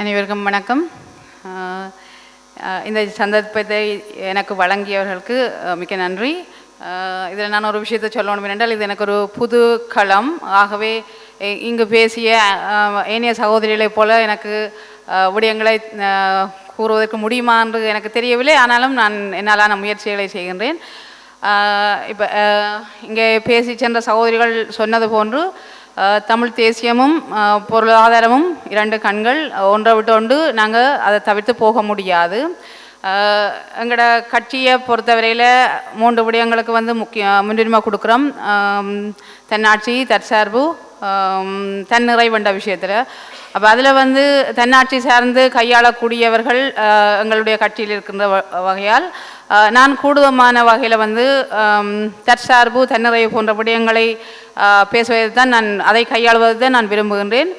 அனைவருக்கும் வணக்கம். இந்த சந்தர்ப்பத்தை எனக்கு வழங்கியவர்களுக்கு மிக்க நன்றி. இதில் நான் ஒரு விஷயத்தை சொல்லணும் என்றால் இது எனக்கு ஒரு புது களம். ஆகவே இங்கு பேசிய ஏனைய சகோதரிகளைப் போல எனக்கு விடயங்களை கூறுவதற்கு முடியுமா என்று எனக்கு தெரியவில்லை. ஆனாலும் நான் என்னாலான முயற்சிகளை செய்கின்றேன். இப்போ இங்கே பேசி சென்ற சகோதரிகள் சொன்னது போன்று தமிழ் தேசியமும் பொருளாதாரமும் இரண்டு கண்கள் ஒன்றை விட்டு ஒன்று நாங்கள் அதை தவிர்த்து போக முடியாது. எங்களோட கட்சியை பொறுத்தவரையில் மூன்று விடயங்களுக்கு வந்து முக்கிய முன்னுரிமை கொடுக்குறோம். தன்னாட்சி தற்சார்பு ஆம், தன்னிறைவண்ட விஷயத்தில். அப்போ அதில் வந்து தன்னாட்சி சார்ந்து கையாளக்கூடியவர்கள் எங்களுடைய கட்சியில் இருக்கின்ற வ- வகையால் நான் கூடுதமான வகையில் வந்து தற்சார்பு தன்னிறைவு போன்ற விடயங்களை பேசுவது பேசுவதை தான் நான் அதை கையாளுவது தான் நான் விரும்புகின்றேன்.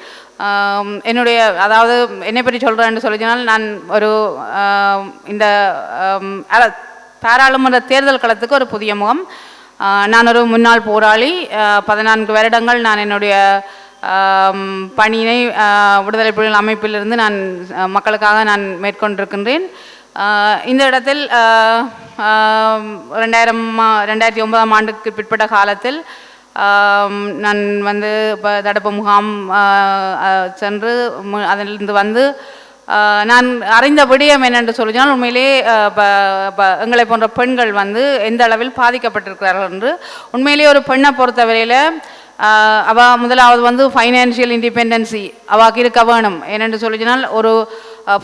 என்னுடைய அதாவது என்னை பற்றி சொல்கிறேன்னு சொல்லினால் நான் ஒரு இந்த பாராளுமன்ற தேர்தல் களத்துக்கு ஒரு புதிய முகம். நான் ஒரு முன்னாள் போராளி பதினான்கு வருடங்கள் நான் என்னுடைய பணியினை விடுதலை புலிகள் அமைப்பிலிருந்து நான் மக்களுக்காக நான் மேற்கொண்டிருக்கின்றேன். இந்த இடத்தில் ரெண்டாயிரம் ரெண்டாயிரத்தி ஒன்பதாம் ஆண்டுக்கு பிற்பட்ட காலத்தில் நான் வந்து இப்போ தடுப்பு முகாம் சென்று அதிலிருந்து வந்து நான் அறிந்த விடயம் என்னென்று சொல்லினால் உண்மையிலே ப- ப- எங்களை போன்ற பெண்கள் வந்து எந்த அளவில் பாதிக்கப்பட்டிருக்கிறார்கள் என்று உண்மையிலேயே ஒரு பெண்ணை பொறுத்தவரையில் அவ முதலாவது வந்து ஃபைனான்சியல் இண்டிபெண்டன்சி அவாக்கு இருக்க வேணும். ஏனென்று சொல்லினால் ஒரு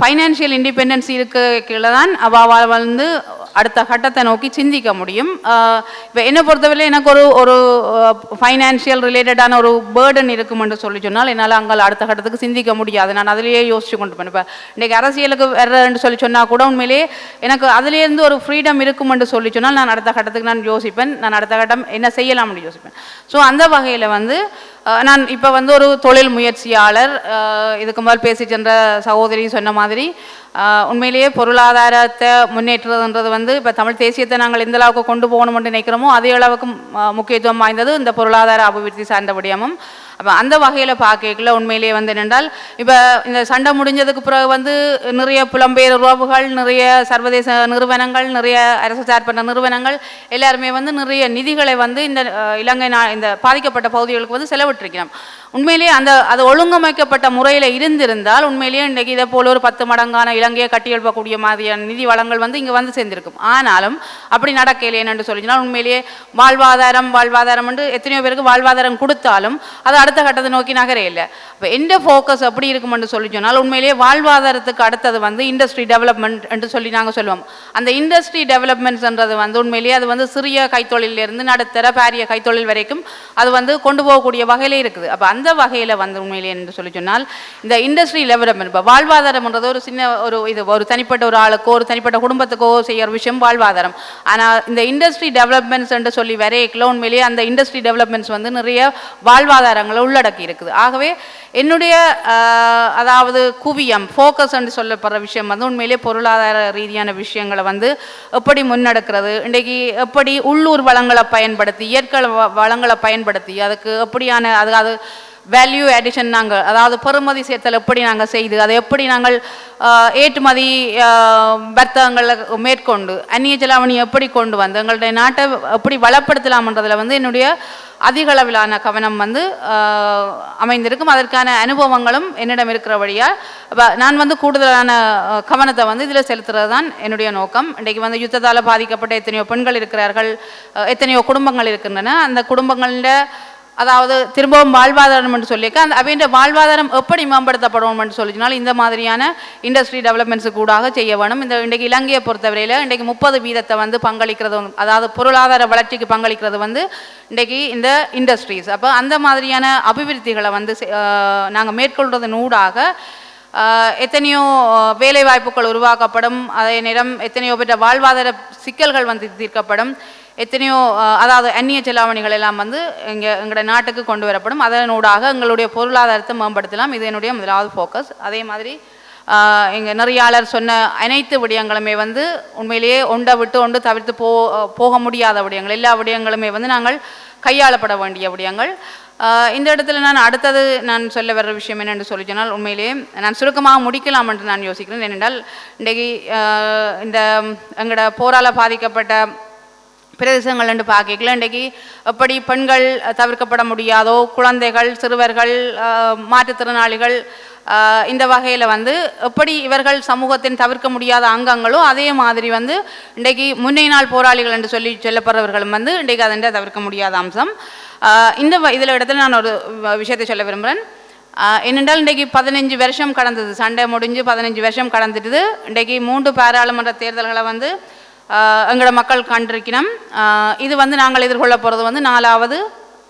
ஃபைனான்சியல் இண்டிபெண்டன்சி இருக்க கீழே தான் அவள் வந்து அடுத்த கட்டத்தை நோக்கி சிந்திக்க முடியும். இப்போ என்னை பொறுத்தவரை எனக்கு ஒரு ஒரு ஃபைனான்சியல் ரிலேட்டடான ஒரு பேர்டன் இருக்கும் என்று சொல்லி சொன்னால் என்னால் அங்கே அடுத்த கட்டத்துக்கு சிந்திக்க முடியாது. நான் அதிலேயே யோசிச்சு கொண்டு போனேன் இப்போ இன்றைக்கி அரசியலுக்கு வர்றேன்னு சொல்லி சொன்னால் கூட உண்மையிலேயே எனக்கு அதுலேருந்து ஒரு ஃப்ரீடம் இருக்கும் என்று சொல்லி சொன்னால் நான் அடுத்த கட்டத்துக்கு நான் யோசிப்பேன். நான் அடுத்த கட்டம் என்ன செய்யலாம்னு யோசிப்பேன். ஸோ அந்த வகையில் வந்து நான் இப்போ வந்து ஒரு தொழில் முயற்சியாளர் இதுக்கு முதல் பேசி சென்ற சகோதரி சொன்ன மாதிரி உண்மையிலேயே பொருளாதாரத்தை முன்னேற்றுறதுன்றது வந்து இப்போ தமிழ் தேசியத்தை நாங்கள் எந்த அளவுக்கு கொண்டு போகணும்னு நினைக்கிறோமோ அதே அளவுக்கு முக்கியத்துவம் வாய்ந்தது இந்த பொருளாதார அபிவிருத்தி சார்ந்த விடயமும். அப்போ அந்த வகையில் பார்க்கல உண்மையிலேயே வந்து என்னென்றால் இப்போ இந்த சண்டை முடிஞ்சதுக்கு பிறகு வந்து நிறைய புலம்பெயர் உறவுகள் நிறைய சர்வதேச நிறுவனங்கள் நிறைய அரசு சார்பற்ற நிறுவனங்கள் எல்லாருமே வந்து நிறைய நிதிகளை வந்து இந்த இலங்கை நா இந்த பாதிக்கப்பட்ட பகுதிகளுக்கு வந்து செலவிட்டிருக்கிறோம். உண்மையிலேயே அந்த அது ஒழுங்கமைக்கப்பட்ட முறையில் இருந்திருந்தால் உண்மையிலேயே இன்றைக்கு இதை போல ஒரு பத்து மடங்கான இலங்கையை கட்டியெழுப்பக்கூடிய மாதிரியான நிதி வளங்கள் வந்து இங்கே வந்து சேர்ந்திருக்கும். ஆனாலும் அப்படி நடக்கலையே என்று சொல்லிச்சுன்னா உண்மையிலேயே வாழ்வாதாரம் வாழ்வாதாரம் என்று எத்தனையோ பேருக்கு வாழ்வாதாரம் கொடுத்தாலும் அது அடுத்த கட்டத்தை நோக்கி நகரே இல்லை. இப்போ எந்த ஃபோக்கஸ் எப்படி இருக்குமென்று சொல்லி சொன்னால் உண்மையிலேயே வாழ்வாதாரத்துக்கு அடுத்தது வந்து இண்டஸ்ட்ரி டெவலப்மெண்ட் என்று சொல்லி நாங்கள் சொல்லுவோம். அந்த இண்டஸ்ட்ரி டெவலப்மெண்ட்ஸ்ன்றது வந்து உண்மையிலேயே அது வந்து சிறிய கைத்தொழிலிருந்து நடுத்தர பாரிய கைத்தொழில் வரைக்கும் அது வந்து கொண்டு போகக்கூடிய வகையிலே இருக்குது. அப்போ அந்த வகையில் வந்து உண்மையிலே என்று சொல்லி சொன்னால் இந்த இண்டஸ்ட்ரி டெவலப்மெண்ட் இப்போ வாழ்வாதாரம்ன்றது ஒரு சின்ன ஒரு இது ஒரு தனிப்பட்ட ஒரு ஆளுக்கோ ஒரு தனிப்பட்ட குடும்பத்துக்கோ செய்கிற விஷயம் வாழ்வாதாரம். ஆனால் இந்த இண்டஸ்ட்ரி டெவலப்மெண்ட்ஸ் என்று சொல்லி வரையக்கில் உண்மையிலேயே அந்த இண்டஸ்ட்ரி டெவலப்மெண்ட்ஸ் வந்து நிறைய வாழ்வாதாரங்கள் உள்ளடக்கி இருக்குது. ஆகவே என்னுடைய அதாவது குவியம் ஃபோக்கஸ் என்று சொல்லப்படுற விஷயம் வந்து உண்மையிலேயே பொருளாதார ரீதியான விஷயங்களை வந்து எப்படி முன்னெடுக்கிறது இன்றைக்கு எப்படி உள்ளூர் வளங்களை பயன்படுத்தி இயற்கை வ- வளங்களை பயன்படுத்தி அதுக்கு எப்படியான அது அது வேல்யூ அடிஷன் நாங்கள் அதாவது பெறுமதி சேர்த்தல் எப்படி நாங்கள் செய்து அதை எப்படி நாங்கள் ஏற்றுமதி வர்த்தகங்களை மேற்கொண்டு அந்நிய செலாவணி எப்படி கொண்டு வந்து எங்களுடைய நாட்டை எப்படி வளப்படுத்தலாம்ன்றதில் வந்து என்னுடைய அதிக அளவிலான கவனம் வந்து அமைந்திருக்கும். அதற்கான அனுபவங்களும் என்னிடம் இருக்கிற வழியாக நான் வந்து கூடுதலான கவனத்தை வந்து இதில் செலுத்துறது தான் என்னுடைய நோக்கம். இன்றைக்கு வந்து யுத்தத்தால் பாதிக்கப்பட்ட எத்தனையோ பெண்கள் இருக்கிறார்கள் எத்தனையோ குடும்பங்கள் இருக்கின்றன. அந்த குடும்பங்களில் அதாவது திரும்பவும் வாழ்வாதாரம் என்று சொல்லியிருக்க அந்த அப்படின்ற வாழ்வாதாரம் எப்படி மேம்படுத்தப்படும் என்று சொல்லினால் இந்த மாதிரியான இண்டஸ்ட்ரி டெவலப்மெண்ட்ஸு கூடாக செய்ய வேணும். இந்த இன்றைக்கு இலங்கையை பொறுத்தவரையில் இன்றைக்கு முப்பது வீதத்தை வந்து பங்களிக்கிறது அதாவது பொருளாதார வளர்ச்சிக்கு பங்களிக்கிறது வந்து இன்றைக்கு இந்த இண்டஸ்ட்ரீஸ் அப்போ அந்த மாதிரியான அபிவிருத்திகளை வந்து நாங்கள் மேற்கொள்றதன் ஊடாக எத்தனையோ ஆஹ் வேலை வாய்ப்புகள் உருவாக்கப்படும் அதே நேரம் எத்தனையோ பெற்ற வாழ்வாதார சிக்கல்கள் வந்து தீர்க்கப்படும். எத்தனையோ அதாவது அந்நிய செலாவணிகள் எல்லாம் வந்து இங்கே எங்களுடைய நாட்டுக்கு கொண்டு வரப்படும். அதனூடாக எங்களுடைய பொருளாதாரத்தை மேம்படுத்தலாம். இது என்னுடைய முதலாவது ஃபோக்கஸ் அதே மாதிரி எங்கள் நிறையாளர் சொன்ன அனைத்து விடயங்களுமே வந்து உண்மையிலேயே ஒன்றை விட்டு ஒன்று தவிர்த்து போ போக முடியாத விடயங்கள். எல்லா விடயங்களுமே வந்து நாங்கள் கையாளப்பட வேண்டிய விடயங்கள். இந்த இடத்துல நான் அடுத்தது நான் சொல்ல வர்ற விஷயம் என்னென்று சொல்லி சொன்னால் உண்மையிலேயே நான் சுருக்கமாக முடிக்கலாம் என்று நான் யோசிக்கிறேன். ஏனென்றால் இன்றைக்கு இந்த எங்களோட போரால் பாதிக்கப்பட்ட பிரதேசங்கள் பார்க்கல. இன்றைக்கு எப்படி பெண்கள் தவிர்க்கப்பட முடியாதோ குழந்தைகள் சிறுவர்கள் மாற்றுத்திறனாளிகள் இந்த வகையில் வந்து எப்படி இவர்கள் சமூகத்தின் தவிர்க்க முடியாத அங்கங்களோ அதே மாதிரி வந்து இன்றைக்கு முன்னை நாள் போராளிகள் என்று சொல்லி சொல்லப்படுறவர்களும் வந்து இன்றைக்கு அதென்ற தவிர்க்க முடியாத அம்சம். இந்த வ- இதில் இடத்துல நான் ஒரு விஷயத்தை சொல்ல விரும்புகிறேன் என்னென்றால் இன்றைக்கு பதினஞ்சு வருஷம் கடந்தது. சண்டை முடிஞ்சு பதினஞ்சு வருஷம் கடந்துட்டுது. இன்றைக்கு மூன்று பாராளுமன்ற தேர்தல்களை வந்து எங்களோட மக்கள் கண்டிருக்கணும் இது வந்து நாங்கள் எதிர்கொள்ள போகிறது வந்து நாலாவது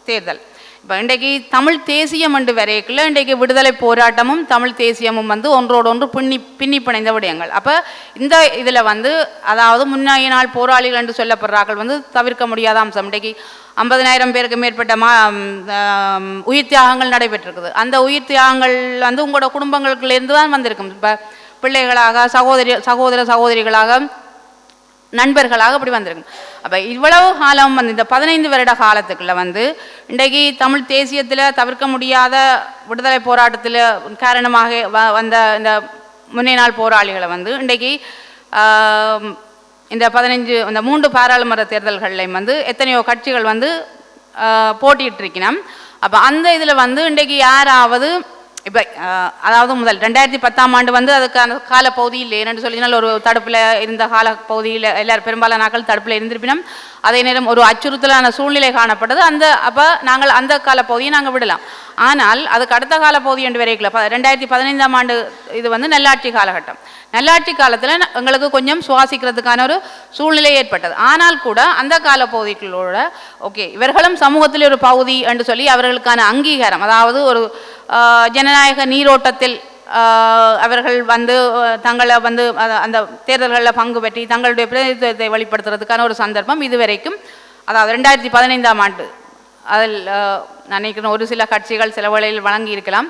தேர்தல். இப்போ இன்றைக்கு தமிழ் தேசியம் என்று வரையக்குள்ள இன்றைக்கு விடுதலை போராட்டமும் தமிழ் தேசியமும் வந்து ஒன்றோடு ஒன்று பின்னி பின்னி பிணைந்த விடயங்கள். அப்போ இந்த இதில் வந்து அதாவது முன்னாய நாள் போராளிகள் என்று சொல்லப்படுறார்கள் வந்து தவிர்க்க முடியாத அம்சம். இன்றைக்கு ஐம்பதனாயிரம் பேருக்கு மேற்பட்ட மா உயிர் தியாகங்கள் நடைபெற்றிருக்குது. அந்த உயிர் தியாகங்கள் வந்து உங்களோட குடும்பங்களுக்குலேருந்து தான் வந்திருக்கும். இப்போ பிள்ளைகளாக சகோதரி சகோதர சகோதரிகளாக நண்பர்களாக அப்படி வந்திருக்கும் அப்போ இவ்வளவு காலம் வந்து இந்த பதினைந்து வருட காலத்துக்குள்ள வந்து இன்றைக்கு தமிழ் தேசியத்தில் தவிர்க்க முடியாத விடுதலை போராட்டத்தில் காரணமாக வ- வந்த இந்த முன்னே நாள் போராளிகளை வந்து இன்றைக்கு இந்த பதினைஞ்சு இந்த மூன்று பாராளுமன்ற தேர்தல்கள்லையும் வந்து எத்தனையோ கட்சிகள் வந்து போட்டிகிட்டு இருக்கணும் அப்போ அந்த இதில் வந்து இன்றைக்கு யாராவது இப்போ அதாவது முதல் ரெண்டாயிரத்தி பத்தாம் ஆண்டு வந்து அதுக்கான கால பகுதியில் ரெண்டு சொல்லினால் ஒரு தடுப்பில் இருந்த கால பகுதியில் எல்லாரும் பெரும்பாலான நாட்கள் தடுப்பில் இருந்திருப்பினும் அதே நேரம் ஒரு அச்சுறுத்தலான சூழ்நிலை காணப்பட்டது. அந்த அப்போ நாங்கள் அந்த கால பகுதியை நாங்கள் விடலாம். ஆனால் அதுக்கு அடுத்த கால பகுதி என்று வரைக்கல. ப ரெண்டாயிரத்தி பதினைந்தாம் ஆண்டு இது வந்து நல்லாட்சி காலகட்டம். நல்லாட்சி காலத்தில் எங்களுக்கு கொஞ்சம் சுவாசிக்கிறதுக்கான ஒரு சூழ்நிலை ஏற்பட்டது. ஆனால் கூட அந்த கால பகுதிகளோட ஓகே இவர்களும் சமூகத்தில் ஒரு பகுதி என்று சொல்லி அவர்களுக்கான அங்கீகாரம் அதாவது ஒரு ஜனநாயக நீரோட்டத்தில் அவர்கள் வந்து தங்களை வந்து அந்த தேர்தல்களில் பங்கு பெற்றி தங்களுடைய பிரதிநிதித்துவத்தை வெளிப்படுத்துறதுக்கான ஒரு சந்தர்ப்பம் இதுவரைக்கும். அதாவது ரெண்டாயிரத்தி பதினைந்தாம் ஆண்டு. அதில் நான் நினைக்கிறேன் ஒரு சில கட்சிகள் சில வேளையில் வழங்கி இருக்கலாம்.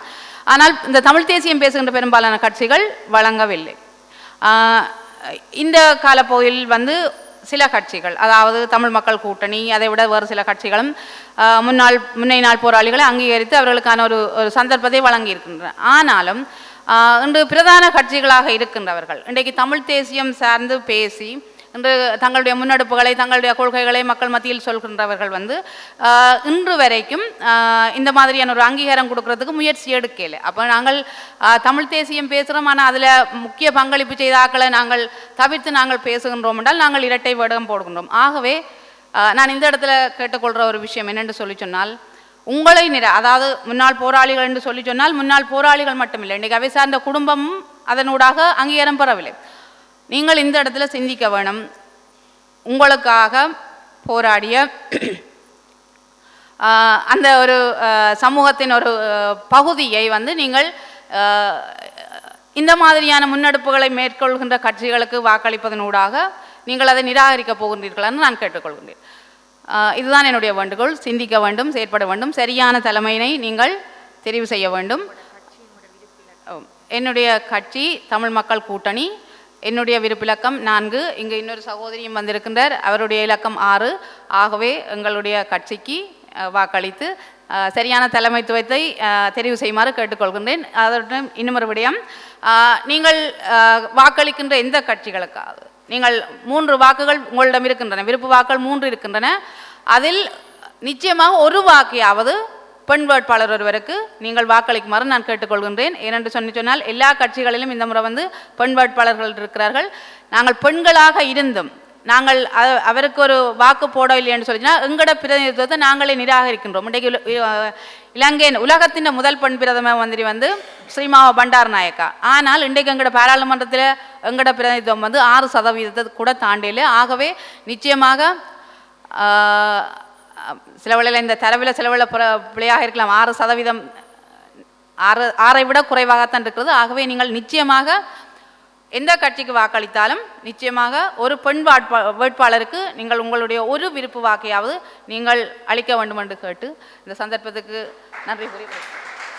ஆனால் இந்த தமிழ் தேசியம் பேசுகின்ற பெரும்பாலான கட்சிகள் வழங்கவில்லை. இந்த காலப்போயில் வந்து சில கட்சிகள் அதாவது தமிழ் மக்கள் கூட்டணி அதை விட வேறு சில கட்சிகளும் முன்னாள் முன்னை நாள் போராளிகளை அங்கீகரித்து அவர்களுக்கான ஒரு ஒரு சந்தர்ப்பத்தை வழங்கியிருக்கின்றன. ஆனாலும் இன்று பிரதான கட்சிகளாக இருக்கின்றவர்கள். இன்றைக்கு தமிழ் தேசியம் சார்ந்து பேசி இன்று தங்களுடைய முன்னெடுப்புகளை தங்களுடைய கொள்கைகளை மக்கள் மத்தியில் சொல்கின்றவர்கள் வந்து இன்று வரைக்கும் இந்த மாதிரியான ஒரு அங்கீகாரம் கொடுக்கறதுக்கு முயற்சி எடுக்கல. அப்போ நாங்கள் தமிழ் தேசியம் பேசுகிறோம் ஆனால் அதில் முக்கிய பங்களிப்பு செய்தாக்களை நாங்கள் தவிர்த்து நாங்கள் பேசுகின்றோம் என்றால் நாங்கள் இரட்டை வேடம் போடுகின்றோம். ஆகவே நான் இந்த இடத்துல கேட்டுக்கொள்கிற ஒரு விஷயம் என்னென்று சொல்லி சொன்னால் உங்களை நிற அதாவது முன்னாள் போராளிகள் என்று சொல்லி சொன்னால் முன்னாள் போராளிகள் மட்டுமில்லை. இன்றைக்கு அவை சார்ந்த குடும்பமும் அதனூடாக அங்கீகாரம் பெறவில்லை. நீங்கள் இந்த இடத்துல சிந்திக்க வேணும். உங்களுக்காக போராடிய அந்த ஒரு சமூகத்தின் ஒரு பகுதியை வந்து நீங்கள் இந்த மாதிரியான முன்னெடுப்புகளை மேற்கொள்கின்ற கட்சிகளுக்கு வாக்களிப்பதனூடாக நீங்கள் அதை நிராகரிக்கப் போகின்றீர்களான்னு நான் கேட்டுக்கொள்கின்றேன். இதுதான் என்னுடைய வேண்டுகோள். சிந்திக்க வேண்டும் செயற்பட வேண்டும். சரியான தலைமையினை நீங்கள் தெரிவு செய்ய வேண்டும். என்னுடைய கட்சி தமிழ் மக்கள் கூட்டணி. என்னுடைய விருப்பிலக்கம் நான்கு. இங்கே இன்னொரு சகோதரியும் வந்திருக்கின்றார். அவருடைய இலக்கம் ஆறு. ஆகவே எங்களுடைய கட்சிக்கு வாக்களித்து சரியான தலைமைத்துவத்தை தெரிவு செய்யுமாறு கேட்டுக்கொள்கின்றேன். அதோட இன்னும் விடயம் நீங்கள் வாக்களிக்கின்ற எந்த கட்சிகளுக்காவது நீங்கள் மூன்று வாக்குகள் உங்களிடம் இருக்கின்றன விருப்பு வாக்குகள் மூன்று இருக்கின்றன அதில் நிச்சயமாக ஒரு வாக்கையாவது பெண் வேட்பாளர் ஒருவருக்கு நீங்கள் வாக்களிக்குமாறு நான் கேட்டுக்கொள்கின்றேன். ஏனென்று சொன்னி சொன்னால் எல்லா கட்சிகளிலும் இந்த முறை வந்து பெண் வேட்பாளர்கள் இருக்கிறார்கள். நாங்கள் பெண்களாக இருந்தும் நாங்கள் அவருக்கு ஒரு வாக்கு போட இல்லைன்னு சொல்லினா எங்களோட பிரதிநிதித்துவத்தை நாங்களே நிராகரிக்கின்றோம். இன்றைக்கு இலங்கையின் உலகத்தின் முதல் பெண் பிரதம மந்திரி வந்து ஸ்ரீமாவ பண்டார் நாயக்கா. ஆனால் இன்றைக்கு எங்களோட பாராளுமன்றத்தில் எங்களோட பிரதிநிதித்துவம் வந்து ஆறு சதவீதத்தை கூட தாண்டியில் ஆகவே நிச்சயமாக ஆஹ், இந்த தரவில் சில வேளை பிழையாக இருக்கலாம். ஆறு சதவீதம் ஆறு ஆறை விட குறைவாகத்தான் இருக்கிறது. ஆகவே நீங்கள் நிச்சயமாக எந்த கட்சிக்கு வாக்களித்தாலும் நிச்சயமாக ஒரு பெண் வாட்பா வேட்பாளருக்கு நீங்கள் உங்களுடைய ஒரு விருப்பு வாக்கையாவது நீங்கள் அளிக்க வேண்டும் என்று கேட்டு இந்த சந்தர்ப்பத்துக்கு நன்றி கூறி